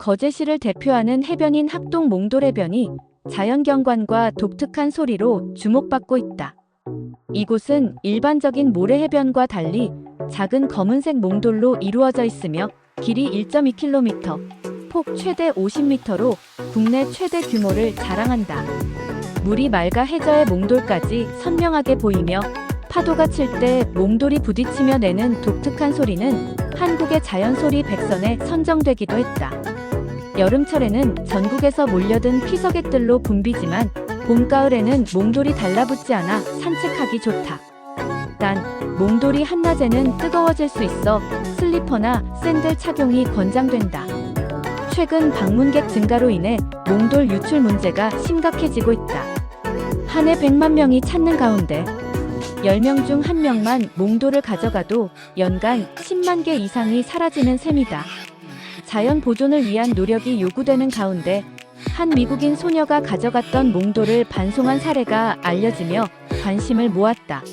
거제시를 대표하는 해변인 합동 몽돌해변이 자연경관과 독특한 소리로 주목받고 있다. 이곳은 일반적인 모래해변과 달리 작은 검은색 몽돌로 이루어져 있으며 길이 1.2km, 폭 최대 50m로 국내 최대 규모를 자랑한다. 물이 맑아 해저의 몽돌까지 선명하게 보이며 파도가 칠 때 몽돌이 부딪히며 내는 독특한 소리는 한국의 자연소리 백선에 선정되기도 했다. 여름철에는 전국에서 몰려든 피서객들로 붐비지만 봄, 가을에는 몽돌이 달라붙지 않아 산책하기 좋다. 단, 몽돌이 한낮에는 뜨거워질 수 있어 슬리퍼나 샌들 착용이 권장된다. 최근 방문객 증가로 인해 몽돌 유출 문제가 심각해지고 있다. 한 해 100만 명이 찾는 가운데 10명 중 1명만 몽돌을 가져가도 연간 10만 개 이상이 사라지는 셈이다. 자연 보존을 위한 노력이 요구되는 가운데 한 미국인 소녀가 가져갔던 몽돌을 반송한 사례가 알려지며 관심을 모았다.